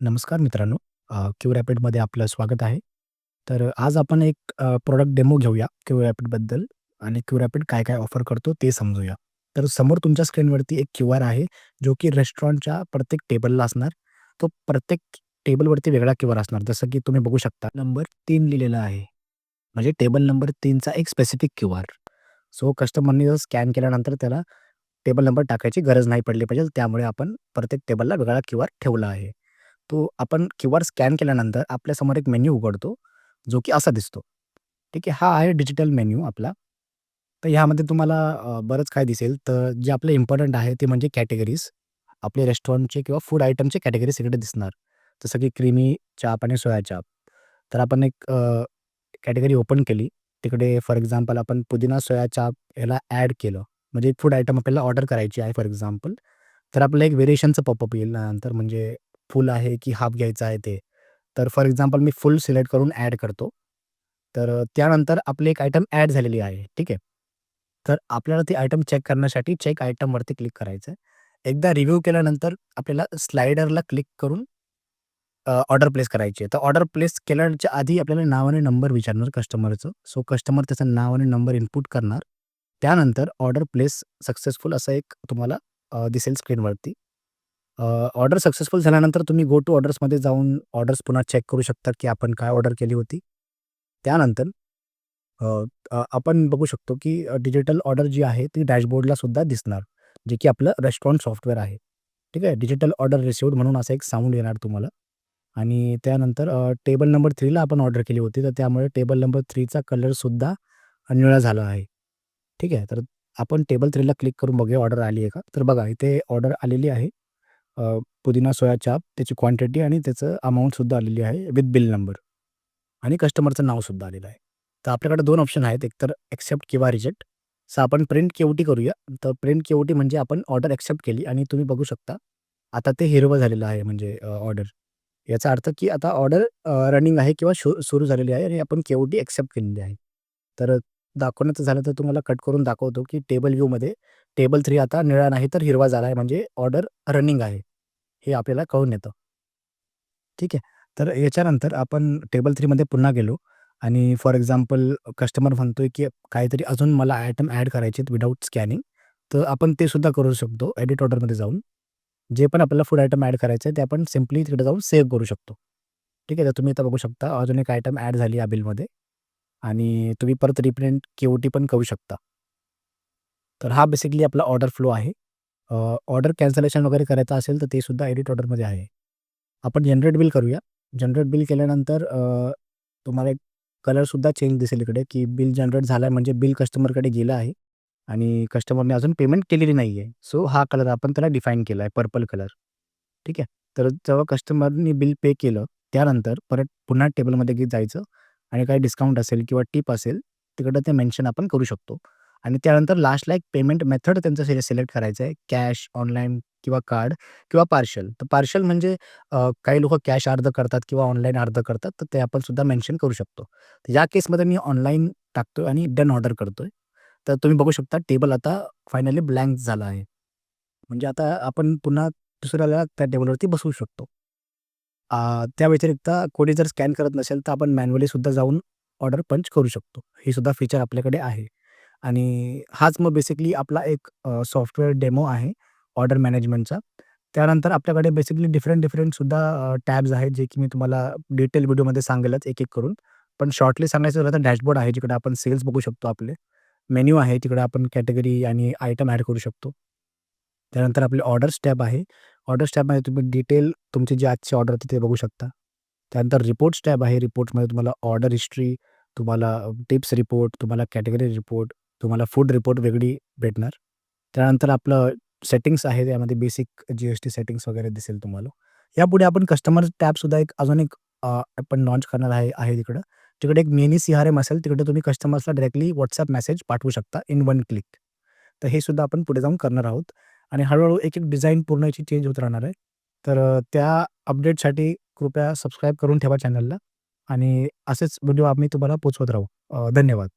नमस्कार मित्रांनो. अ, क्यू रॅपिडमध्ये आपलं स्वागत आहे. तर आज आपण एक अ, प्रॉडक्ट डेमो घेऊया क्यू रॅपिडबद्दल आणि क्यू रॅपिड काय-काय ऑफर करतो ते समजूया. तर समोर तुमच्या स्क्रीनवरती एक क्यूआर आहे, जो की रेस्टॉरंटच्या प्रत्येक टेबलला असणार. तो प्रत्येक टेबलवरती वेगळा क्यूआर असणार. जसं की तुम्ही बघू शकता नंबर 3 लिहिलेला आहे. म्हणजे टेबल नंबर तीनचा एक स्पेसिफिक क्यूआर. सो कस्टमरनी जर स्कॅन केल्यानंतर त्याला टेबल नंबर टाकायची गरज नाही पडली पाहिजे. त्यामुळे आपण प्रत्येक टेबलला वेगळा क्यूआर ठेवला आहे. तो आपण क्यूआर स्कॅन केल्यानंतर आपल्यासमोर एक मेन्यू उघडतो, जो की असा दिसतो. ठीक आहे. हा आहे डिजिटल मेन्यू आपला. तर ह्यामध्ये तुम्हाला अ, बरंच काही दिसेल. तर जे आपले इम्पोर्टंट आहे ते म्हणजे कॅटेगरीज. आपले रेस्टॉरंटचे किंवा फूड आयटमचे कॅटेगरीज इकडे दिसणार. जसं की क्रीमी चाप आणि सोया चाप. तर आपण एक अ, कॅटेगरी ओपन केली. तिकडे फॉर एक्झाम्पल आपण पुदिना सोया चाप ह्याला ॲड केलं. म्हणजे फूड आयटम आपल्याला ऑर्डर करायची आहे फॉर एक्झाम्पल. तर आपलं एक व्हेरिएशनचं पॉपअप येईल नंतर म्हणजे फुल आहे की हाफ घ्यायचं आहे ते. तर फॉर एक्झाम्पल मी फुल सिलेक्ट करून ॲड करतो. तर त्यानंतर आपली एक आयटम ॲड झालेली आहे. ठीक आहे. तर आपल्याला ती आयटम चेक करण्यासाठी चेक आयटमवरती क्लिक करायचं आहे. एकदा रिव्ह्यू केल्यानंतर आपल्याला स्लायडरला क्लिक करून ऑर्डर प्लेस करायची आहे. तर ऑर्डर प्लेस केल्याच्या आधी आपल्याला नाव आणि नंबर विचारणार कस्टमरचं. सो कस्टमर त्याचं नाव आणि नंबर इनपुट करणार. त्यानंतर ऑर्डर प्लेस सक्सेसफुल असं एक तुम्हाला दिसेल स्क्रीनवरती. अ, ऑर्डर सक्सेसफुल झाल्यानंतर तुम्ही गो टू ऑर्डर्समध्ये जाऊन ऑर्डर्स पुन्हा चेक करू शकता, की आपण काय ऑर्डर केली होती. त्यानंतर अ, अ, आपण बघू शकतो, की अ, डिजिटल ऑर्डर जी आहे ती डॅशबोर्डला सुद्धा दिसणार, जे की आपलं रेस्टॉरंट सॉफ्टवेअर आहे. ठीक आहे. डिजिटल ऑर्डर रिसीव्ड म्हणून असा एक साउंड येणार तुम्हाला आणि त्यानंतर अ, टेबल नंबर 3 ला आपण ऑर्डर केली होती. तर त्यामुळे टेबल नंबर 3 चा कलरसुद्धा निळा झाला आहे. ठीक आहे. तर आपण टेबल 3 ला क्लिक करून बघूया ऑर्डर आली आहे का? तर बघा इथे ऑर्डर आलेली आहे. पुदिना सोया चाप त्याची क्वांटिटी आणि त्याचं अमाऊंटसुद्धा आलेली आहे विथ बिल नंबर आणि कस्टमरचं नावसुद्धा आलेलं आहे. तर आपल्याकडे दोन ऑप्शन आहेत. एकतर ॲक्सेप्ट किंवा रिजेक्ट. सर आपण प्रिंट केवटी करूया. तर प्रिंट केवटी म्हणजे आपण ऑर्डर ॲक्सेप्ट केली आणि तुम्ही बघू शकता, आता ते हिरवं झालेलं आहे म्हणजे ऑर्डर. याचा अर्थ की आता ऑर्डर रनिंग आहे किंवा शु सुरू झालेली आहे आणि आपण केवटी ॲक्सेप्ट केलेली आहे. तर दाखवण्याचं झालं तर तुम्हाला कट करून दाखवतो, की टेबल व्ह्यूमध्ये टेबल थ्री आता निळा नाही तर हिरवा झाला आहे म्हणजे ऑर्डर रनिंग आहे. हे आपल्याला कळून येतं. ठीक आहे. तर याच्यानंतर आपण टेबल थ्रीमध्ये पुन्हा गेलो आणि फॉर एक्झाम्पल कस्टमर म्हणतोय, की काहीतरी अजून मला आयटम ॲड करायचे आहेत विदाऊट स्कॅनिंग. तर आपण ते सुद्धा करू शकतो एडिट ऑर्डरमध्ये जाऊन. जे पण आपल्याला फूड आयटम ॲड करायचं आहे ते आपण सिम्पली तिकडे जाऊन सेव्ह करू शकतो. ठीक आहे. तर तुम्ही इथं बघू शकता अजून एक आयटम ॲड झाली या बिलमध्ये आणि तुम्ही परत रिप्रिंट केओटी पण करू शकता. तर हा बेसिकली आपला ऑर्डर फ्लो आहे. ऑर्डर कॅन्सलेशन वगैरे करायचं असेल तर ते सुद्धा एडिट ऑर्डरमध्ये आहे. आपण जनरेट बिल करूया. जनरेट बिल केल्यानंतर तुम्हाला एक कलरसुद्धा चेंज दिसेल इकडे, की बिल जनरेट झालं म्हणजे बिल कस्टमरकडे गेलं आहे आणि कस्टमरने अजून पेमेंट केलेली नाही आहे. सो हा कलर आपण त्याला डिफाईन केला आहे पर्पल कलर. ठीक आहे. तर जेव्हा कस्टमरनी बिल पे केलं, त्यानंतर परत पुन्हा टेबलमध्ये घेत जायचं आणि काही डिस्काउंट असेल किंवा टिप असेल, तिकडं ते मेन्शन आपण करू शकतो आणि त्यानंतर लास्टला एक पेमेंट मेथड त्यांचं सिले सिलेक्ट करायचं आहे. कॅश, ऑनलाईन किंवा कार्ड किंवा पार्शल तर पार्शल म्हणजे अ, काही लोकं कॅश अर्ध करतात किंवा ऑनलाईन अर्ध करतात, तर ते आपण सुद्धा मेन्शन करू शकतो. तर या केसमध्ये मी ऑनलाईन टाकतोय आणि डन ऑर्डर करतोय. तर तुम्ही बघू शकता टेबल आता फायनली ब्लँक झाला आहे. म्हणजे आता आपण पुन्हा दुसऱ्याला त्या टेबलवरती बसवू शकतो. अ, त्या व्यतिरिक्त कोणी जर स्कॅन करत नसेल, तर आपण मॅन्युअली सुद्धा जाऊन ऑर्डर पंच करू शकतो. हे सुद्धा फीचर आपल्याकडे आहे आणि हाच मग बेसिकली आपला एक अ, सॉफ्टवेअर डेमो आहे ऑर्डर मॅनेजमेंटचा. त्यानंतर आपल्याकडे बेसिकली डिफरंट डिफरंट सुद्धा अ, टॅब्स आहेत, जे की मी तुम्हाला डिटेल व्हिडिओमध्ये सांगेलच एक-एक करून. पण शॉर्टली सांगायचं झालं तर डॅशबोर्ड आहे, जिकडे आपण सेल्स बघू शकतो आपले. मेनू आहे, तिकडे आपण कॅटेगरी आणि आयटम ॲड करू शकतो. त्यानंतर आपली ऑर्डर्स टॅब आहे. ऑर्डर्स टॅबमध्ये तुम्ही डिटेल तुमची जी आजची ऑर्डर होती ते बघू शकता. त्यानंतर रिपोर्ट्स टॅब आहे. रिपोर्ट्समध्ये तुम्हाला ऑर्डर हिस्ट्री, तुम्हाला टिप्स रिपोर्ट, तुम्हाला कॅटेगरी रिपोर्ट, तुम्हाला फूड रिपोर्ट वेगळी भेटणार. त्यानंतर आपलं सेटिंग्स आहे. त्यामध्ये बेसिक जी-एस-टी सेटिंग्स वगैरे दिसेल तुम्हाला. यापुढे आपण कस्टमर टॅबसुद्धा एक अजून एक अ, आपण लॉन्च करणार आहे आहे तिकडं. तिकडे एक मिनी सीआरएम असेल, तिकडे तुम्ही कस्टमर्सला डायरेक्टली WhatsApp मेसेज पाठवू शकता इन वन क्लिक. तर हे सुद्धा आपण पुढे जाऊन करणार आहोत आणि हळूहळू एक-एक डिझाईन पूर्ण याची चेंज होत राहणार आहे. तर अ, त्या अपडेटसाठी कृपया सबस्क्राईब करून ठेवा चॅनलला आणि असेच व्हिडिओ आम्ही तुम्हाला पोहोचवत राहू. अ, धन्यवाद.